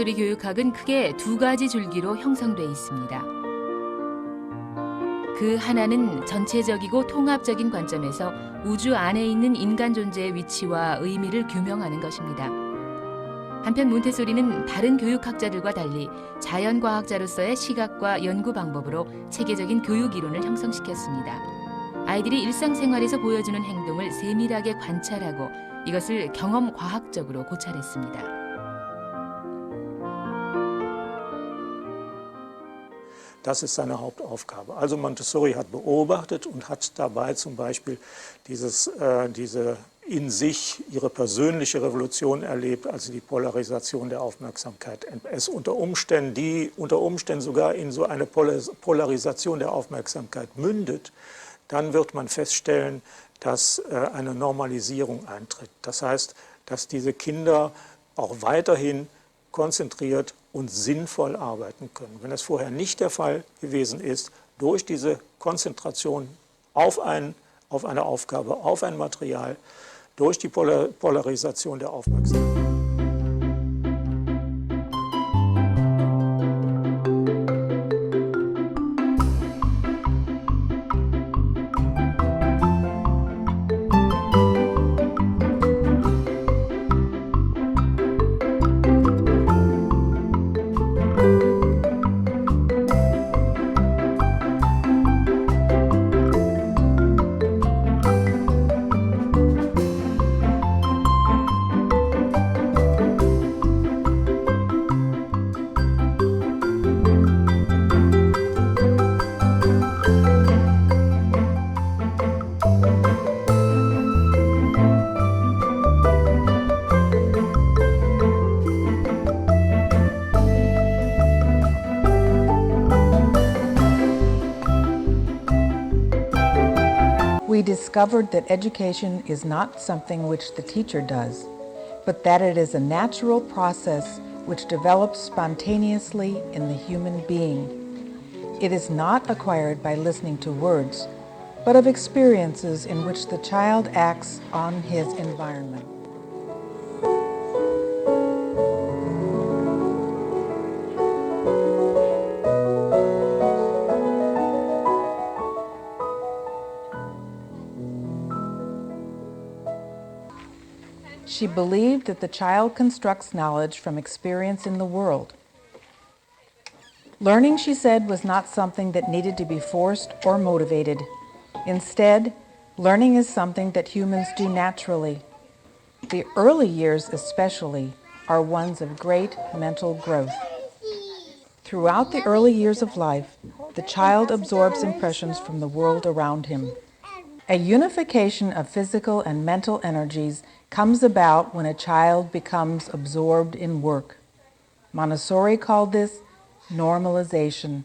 몬테소리 교육학은 크게 두 가지 줄기로 형성돼 있습니다. 그 하나는 전체적이고 통합적인 관점에서 우주 안에 있는 인간 존재의 위치와 의미를 규명하는 것입니다. 한편 몬테소리는 다른 교육학자들과 달리 자연과학자로서의 시각과 연구 방법으로 체계적인 교육 이론을 형성시켰습니다. 아이들이 일상생활에서 보여주는 행동을 세밀하게 관찰하고 이것을 경험 과학적으로 고찰했습니다. Das ist seine Hauptaufgabe. Also Montessori hat beobachtet und hat dabei zum Beispiel dieses, äh, diese in sich ihre persönliche Revolution erlebt, also die Polarisation der Aufmerksamkeit. Es unter Umständen, die unter Umständen sogar in so eine Polarisation der Aufmerksamkeit mündet, dann wird man feststellen, dass äh, eine Normalisierung eintritt. Das heißt, dass diese Kinder auch weiterhin konzentriert und sinnvoll arbeiten können. Wenn das vorher nicht der Fall gewesen ist, durch diese Konzentration auf, ein, auf eine Aufgabe, auf ein Material, durch die Polar Polarisation der Aufmerksamkeit. Discovered that education is not something which the teacher does, but that it is a natural process which develops spontaneously in the human being. It is not acquired by listening to words, but of experiences in which the child acts on his environment. She believed that the child constructs knowledge from experience in the world. Learning, she said, was not something that needed to be forced or motivated. Instead, learning is something that humans do naturally. The early years, especially, are ones of great mental growth. Throughout the early years of life, the child absorbs impressions from the world around him. A unification of physical and mental energies comes about when a child becomes absorbed in work. Montessori called this normalization,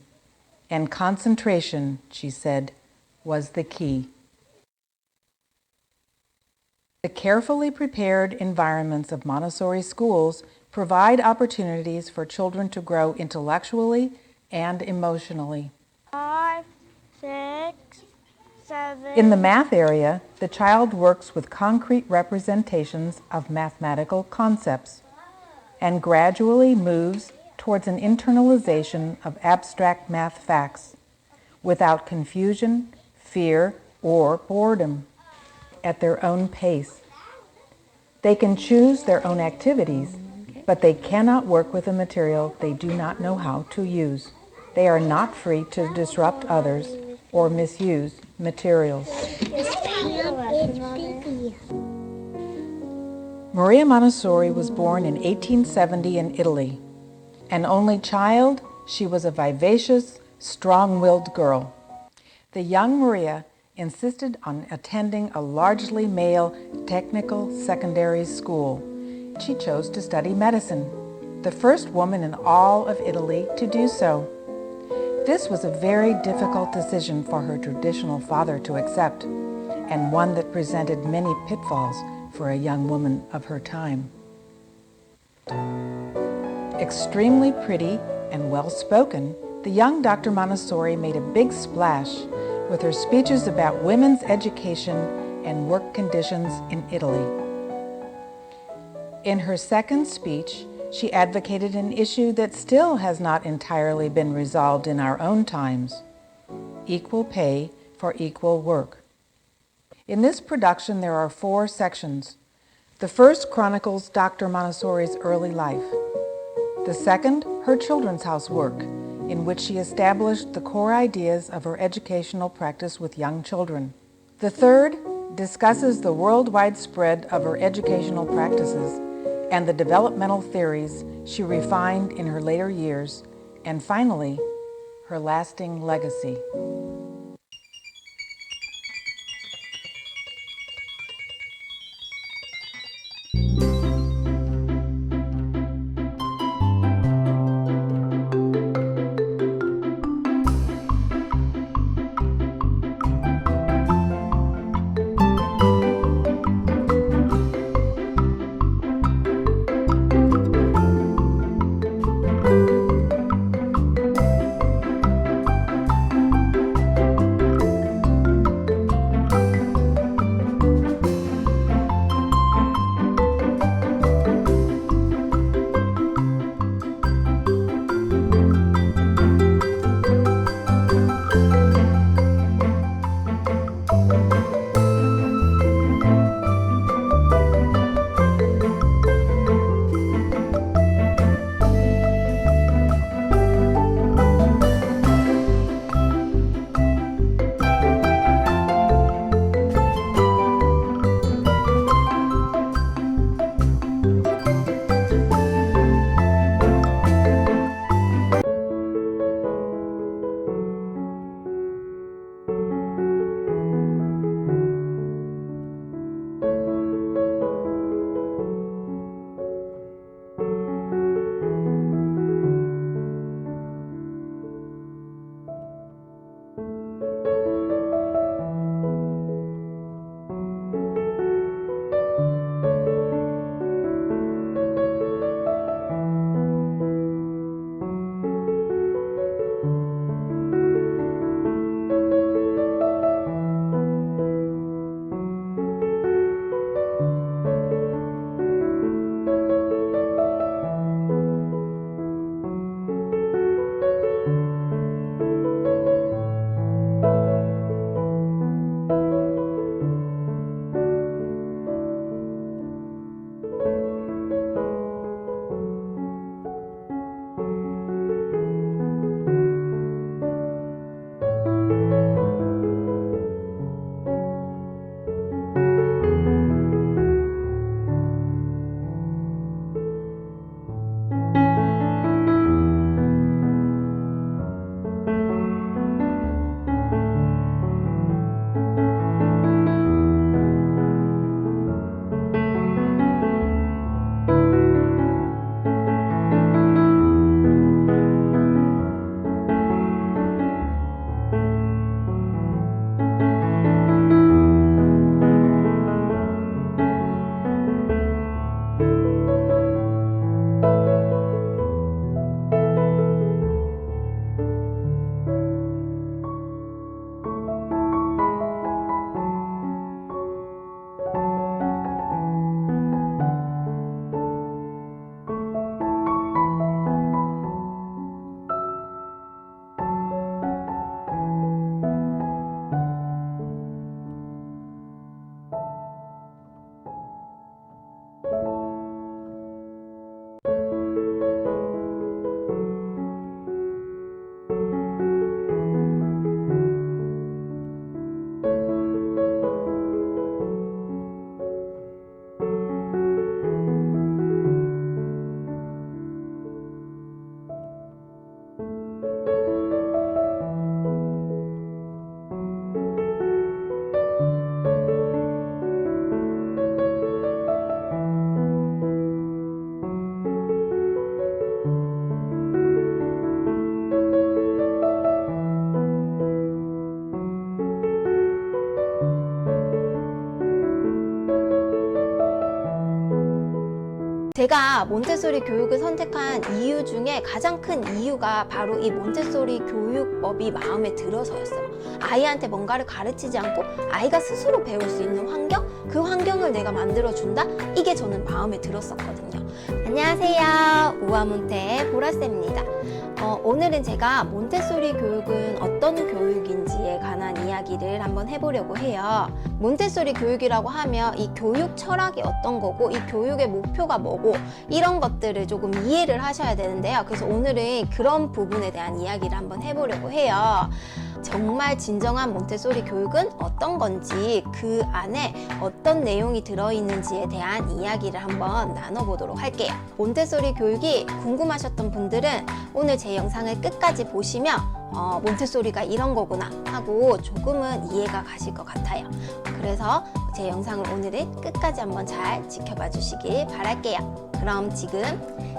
and concentration, she said, was the key. The carefully prepared environments of Montessori schools provide opportunities for children to grow intellectually and emotionally. Five, six, seven. In the math area, the child works with concrete representations of mathematical concepts and gradually moves towards an internalization of abstract math facts without confusion, fear, or boredom at their own pace. They can choose their own activities, but they cannot work with a material they do not know how to use. They are not free to disrupt others or misuse materials. Maria Montessori was born in 1870 in Italy. An only child, she was a vivacious, strong willed girl. The young Maria insisted on attending a largely male technical secondary school. She chose to study medicine, the first woman in all of Italy to do so. This was a very difficult decision for her traditional father to accept, and one that presented many pitfalls for a young woman of her time. Extremely pretty and well spoken, the young Dr. Montessori made a big splash with her speeches about women's education and work conditions in Italy. In her second speech, she advocated an issue that still has not entirely been resolved in our own times equal pay for equal work. In this production, there are four sections. The first chronicles Dr. Montessori's early life. The second, her children's house work, in which she established the core ideas of her educational practice with young children. The third discusses the worldwide spread of her educational practices and the developmental theories she refined in her later years. And finally, her lasting legacy. 제가 몬테소리 교육을 선택한 이유 중에 가장 큰 이유가 바로 이 몬테소리 교육법 교육법이 마음에 들어서였어요. 아이한테 뭔가를 가르치지 않고 아이가 스스로 배울 수 있는 환경, 그 환경을 내가 만들어준다? 이게 저는 마음에 들었었거든요. 안녕하세요. 우아몬테의 보라쌤입니다. 어, 오늘은 제가 몬테소리 교육은 어떤 교육인지에 관한 이야기를 한번 해보려고 해요. 몬테소리 교육이라고 하면 이 교육 철학이 어떤 거고, 이 교육의 목표가 뭐고, 이런 것들을 조금 이해를 하셔야 되는데요. 그래서 오늘은 그런 부분에 대한 이야기를 한번 해보려고 해요. 정말 진정한 몬테소리 교육은 어떤 건지 그 안에 어떤 내용이 들어있는지에 대한 이야기를 한번 나눠보도록 할게요. 몬테소리 교육이 궁금하셨던 분들은 오늘 제 영상을 끝까지 보시면 어, 몬테소리가 이런 거구나 하고 조금은 이해가 가실 것 같아요. 그래서 제 영상을 오늘은 끝까지 한번 잘 지켜봐 주시길 바랄게요. 그럼 지금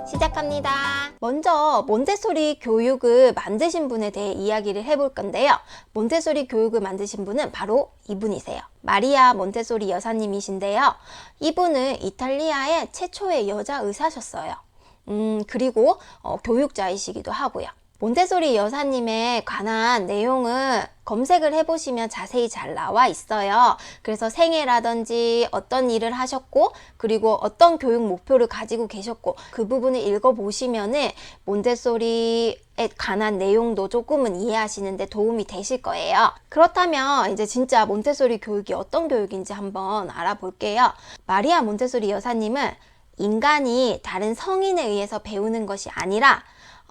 시작합니다. 먼저 몬테소리 교육을 만드신 분에 대해 이야기를 해볼 건데요. 몬테소리 교육을 만드신 분은 바로 이분이세요. 마리아 몬테소리 여사님이신데요. 이분은 이탈리아의 최초의 여자 의사셨어요. 음, 그리고 어, 교육자이시기도 하고요. 몬테소리 여사님에 관한 내용은 검색을 해보시면 자세히 잘 나와 있어요. 그래서 생애라든지 어떤 일을 하셨고, 그리고 어떤 교육 목표를 가지고 계셨고, 그 부분을 읽어보시면은 몬테소리 에 관한 내용도 조금은 이해하시는데 도움이 되실 거예요. 그렇다면 이제 진짜 몬테소리 교육이 어떤 교육인지 한번 알아볼게요. 마리아 몬테소리 여사님은 인간이 다른 성인에 의해서 배우는 것이 아니라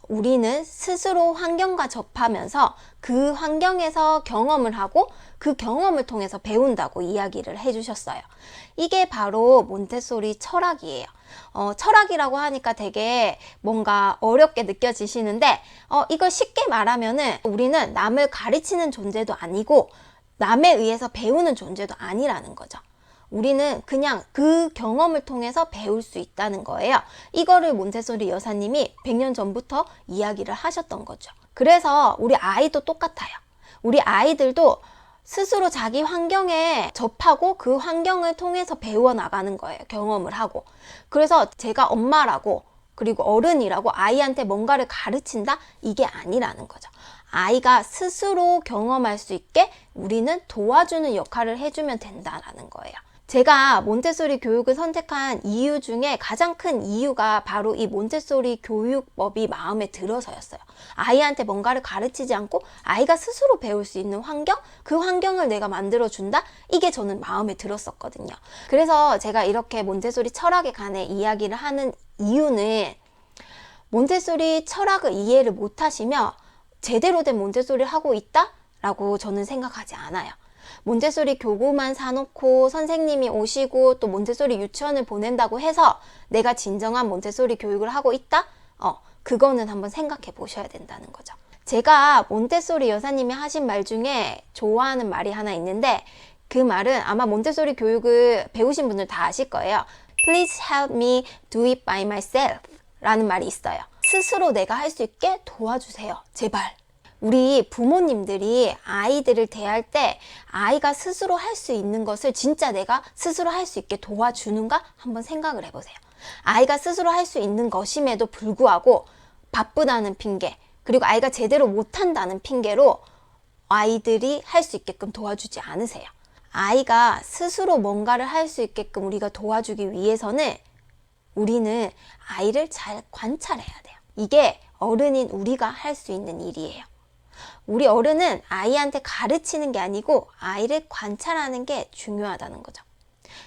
우리는 스스로 환경과 접하면서 그 환경에서 경험을 하고 그 경험을 통해서 배운다고 이야기를 해주셨어요. 이게 바로 몬테소리 철학이에요. 어, 철학이라고 하니까 되게 뭔가 어렵게 느껴지시는데, 어, 이걸 쉽게 말하면은 우리는 남을 가르치는 존재도 아니고 남에 의해서 배우는 존재도 아니라는 거죠. 우리는 그냥 그 경험을 통해서 배울 수 있다는 거예요. 이거를 몬테소리 여사님이 100년 전부터 이야기를 하셨던 거죠. 그래서 우리 아이도 똑같아요. 우리 아이들도 스스로 자기 환경에 접하고 그 환경을 통해서 배워 나가는 거예요. 경험을 하고. 그래서 제가 엄마라고 그리고 어른이라고 아이한테 뭔가를 가르친다? 이게 아니라는 거죠. 아이가 스스로 경험할 수 있게 우리는 도와주는 역할을 해주면 된다라는 거예요. 제가 몬테소리 교육을 선택한 이유 중에 가장 큰 이유가 바로 이 몬테소리 교육법이 마음에 들어서였어요. 아이한테 뭔가를 가르치지 않고 아이가 스스로 배울 수 있는 환경? 그 환경을 내가 만들어준다? 이게 저는 마음에 들었었거든요. 그래서 제가 이렇게 몬테소리 철학에 관해 이야기를 하는 이유는 몬테소리 철학을 이해를 못하시면 제대로 된 몬테소리를 하고 있다? 라고 저는 생각하지 않아요. 몬테소리 교구만 사놓고 선생님이 오시고 또 몬테소리 유치원을 보낸다고 해서 내가 진정한 몬테소리 교육을 하고 있다? 어, 그거는 한번 생각해 보셔야 된다는 거죠. 제가 몬테소리 여사님이 하신 말 중에 좋아하는 말이 하나 있는데 그 말은 아마 몬테소리 교육을 배우신 분들 다 아실 거예요. Please help me do it by myself 라는 말이 있어요. 스스로 내가 할 수 있게 도와주세요. 제발. 우리 부모님들이 아이들을 대할 때 아이가 스스로 할 수 있는 것을 진짜 내가 스스로 할 수 있게 도와주는가 한번 생각을 해보세요. 아이가 스스로 할 수 있는 것임에도 불구하고 바쁘다는 핑계, 그리고 아이가 제대로 못한다는 핑계로 아이들이 할 수 있게끔 도와주지 않으세요. 아이가 스스로 뭔가를 할 수 있게끔 우리가 도와주기 위해서는 우리는 아이를 잘 관찰해야 돼요. 이게 어른인 우리가 할 수 있는 일이에요. 우리 어른은 아이한테 가르치는 게 아니고 아이를 관찰하는 게 중요하다는 거죠.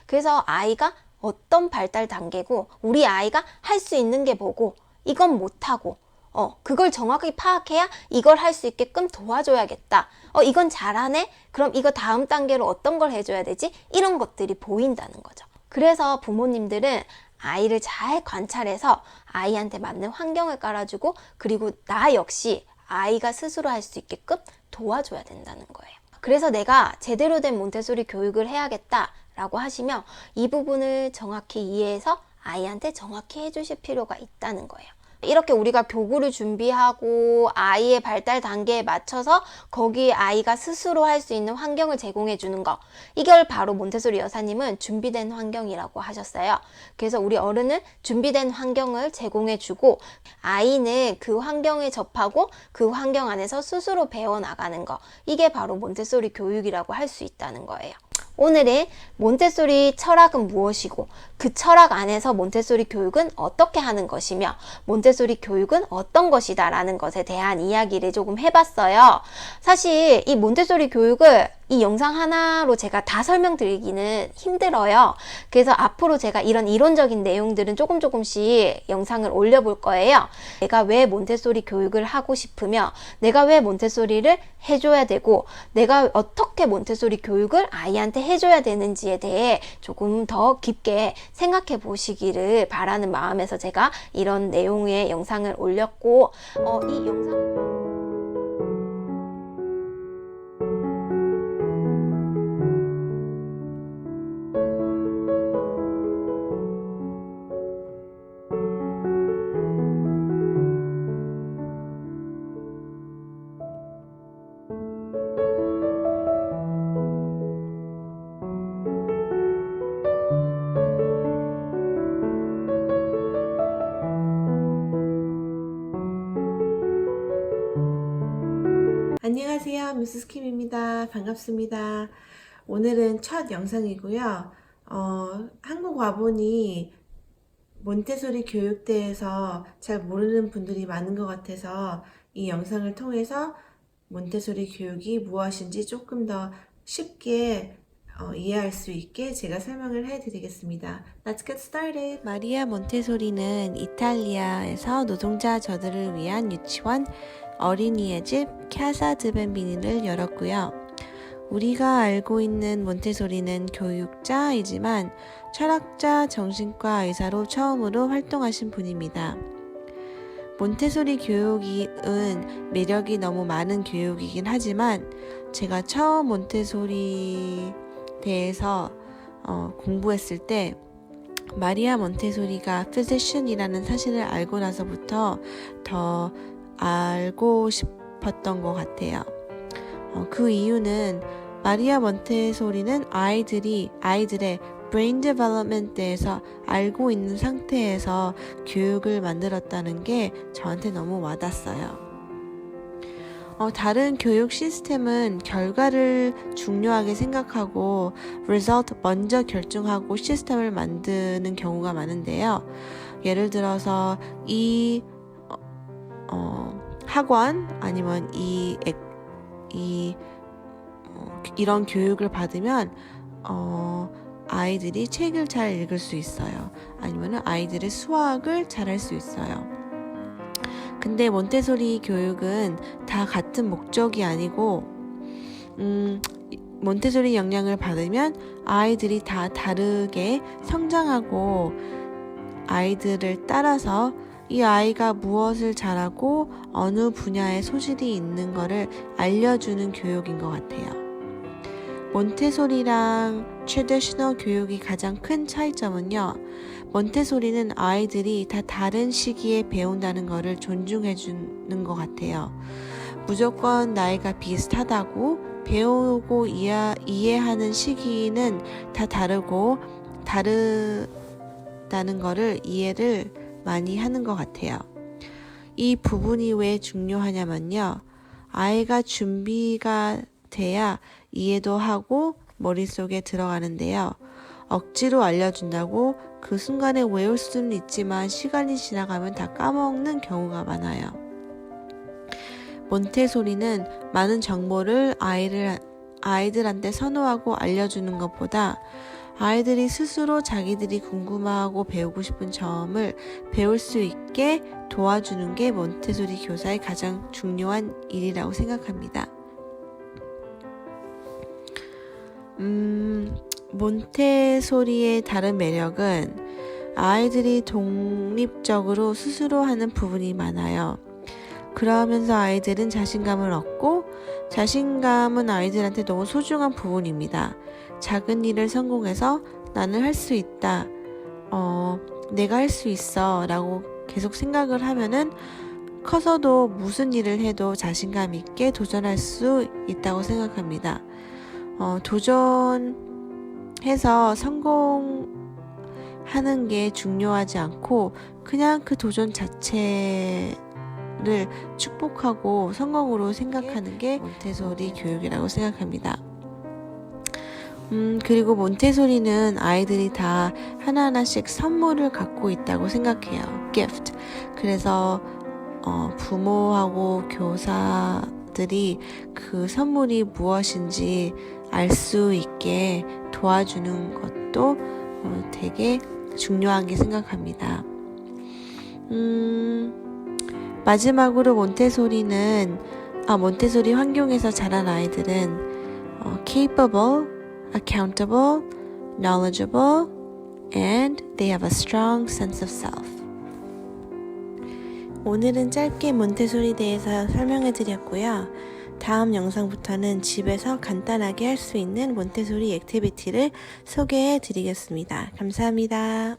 그래서 아이가 어떤 발달 단계고 우리 아이가 할 수 있는 게 뭐고 이건 못하고 어 그걸 정확히 파악해야 이걸 할 수 있게끔 도와줘야겠다. 어 이건 잘하네. 그럼 이거 다음 단계로 어떤 걸 해줘야 되지? 이런 것들이 보인다는 거죠. 그래서 부모님들은 아이를 잘 관찰해서 아이한테 맞는 환경을 깔아주고 그리고 나 역시 아이가 스스로 할 수 있게끔 도와줘야 된다는 거예요. 그래서 내가 제대로 된 몬테소리 교육을 해야겠다라고 하시면 이 부분을 정확히 이해해서 아이한테 정확히 해주실 필요가 있다는 거예요. 이렇게 우리가 교구를 준비하고 아이의 발달 단계에 맞춰서 거기에 아이가 스스로 할 수 있는 환경을 제공해 주는 거. 이걸 바로 몬테소리 여사님은 준비된 환경이라고 하셨어요. 그래서 우리 어른은 준비된 환경을 제공해 주고 아이는 그 환경에 접하고 그 환경 안에서 스스로 배워 나가는 거. 이게 바로 몬테소리 교육이라고 할 수 있다는 거예요. 오늘은 몬테소리 철학은 무엇이고 그 철학 안에서 몬테소리 교육은 어떻게 하는 것이며 몬테소리 교육은 어떤 것이다 라는 것에 대한 이야기를 조금 해봤어요. 사실 이 몬테소리 교육을 이 영상 하나로 제가 다 설명드리기는 힘들어요. 그래서 앞으로 제가 이런 이론적인 내용들은 조금 조금씩 영상을 올려볼 거예요. 내가 왜 몬테소리 교육을 하고 싶으며 내가 왜 몬테소리를 해줘야 되고 내가 어떻게 몬테소리 교육을 아이한테 해줘야 되는지에 대해 조금 더 깊게 생각해 보시기를 바라는 마음에서 제가 이런 내용의 영상을 올렸고 어, 이 영상 미스 킴입니다. 반갑습니다. 오늘은 첫 영상이고요. 어, 한국 와보니 몬테소리 교육대에서 잘 모르는 분들이 많은 것 같아서 이 영상을 통해서 몬테소리 교육이 무엇인지 조금 더 쉽게 어, 이해할 수 있게 제가 설명을 해드리겠습니다. Let's get started. 마리아 몬테소리는 이탈리아에서 노동자 저들을 위한 유치원 어린이의 집 캐사 드벤비니를 열었고요. 우리가 알고 있는 몬테소리는 교육자이지만 철학자, 정신과 의사로 처음으로 활동하신 분입니다. 몬테소리 교육은 매력이 너무 많은 교육이긴 하지만 제가 처음 몬테소리 대해서 어, 공부했을 때 마리아 몬테소리가 physician이라는 사실을 알고 나서부터 더 알고 싶었던 것 같아요. 어, 그 이유는 마리아 몬테소리는 아이들이 아이들의 development 대해서 알고 있는 상태에서 교육을 만들었다는 게 저한테 너무 와닿았어요. 어, 다른 교육 시스템은 결과를 중요하게 생각하고 result 먼저 결정하고 시스템을 만드는 경우가 많은데요. 예를 들어서 이 어, 어, 학원 아니면 이, 액- 이 어, 이런 교육을 받으면 어, 아이들이 책을 잘 읽을 수 있어요. 아니면 아이들의 수학을 잘 할 수 있어요. 근데 몬테소리 교육은 다 같은 목적이 아니고, 음, 몬테소리 영향을 받으면 아이들이 다 다르게 성장하고 아이들을 따라서 이 아이가 무엇을 잘하고 어느 분야에 소질이 있는 거를 알려주는 교육인 것 같아요. 몬테소리랑 트레디셔널 교육이 가장 큰 차이점은요. 몬테소리는 아이들이 다 다른 시기에 배운다는 것을 존중해 주는 것 같아요. 무조건 나이가 비슷하다고 배우고 이해, 이해하는 시기는 다 다르고 다르다는 것을 이해를 많이 하는 것 같아요. 이 부분이 왜 중요하냐면요. 아이가 준비가 돼야 이해도 하고 머릿속에 들어가는데요. 억지로 알려준다고 그 순간에 외울 수는 있지만 시간이 지나가면 다 까먹는 경우가 많아요. 몬테소리는 많은 정보를 아이를, 아이들한테 선호하고 알려주는 것보다 아이들이 스스로 자기들이 궁금하고 배우고 싶은 점을 배울 수 있게 도와주는 게 몬테소리 교사의 가장 중요한 일이라고 생각합니다. 음, 몬테소리의 다른 매력은 아이들이 독립적으로 스스로 하는 부분이 많아요. 그러면서 아이들은 자신감을 얻고 자신감은 아이들한테 너무 소중한 부분입니다. 작은 일을 성공해서 나는 할 수 있다. 어, 내가 할 수 있어. 라고 계속 생각을 하면은 커서도 무슨 일을 해도 자신감 있게 도전할 수 있다고 생각합니다. 어, 도전해서 성공하는 게 중요하지 않고 그냥 그 도전 자체를 축복하고 성공으로 생각하는 게 몬테소리 교육이라고 생각합니다. 음, 그리고 몬테소리는 아이들이 다 하나하나씩 선물을 갖고 있다고 생각해요. gift. 그래서 어, 부모하고 교사들이 그 선물이 무엇인지 알 수 있게 도와주는 것도 어, 되게 중요하게 생각합니다. 음, 마지막으로 몬테소리는 아, 몬테소리 환경에서 자란 아이들은 어, capable, accountable, knowledgeable, and they have a strong sense of self. 오늘은 짧게 몬테소리 대해서 설명해 드렸고요. 다음 영상부터는 집에서 간단하게 할 수 있는 몬테소리 액티비티를 소개해 드리겠습니다. 감사합니다.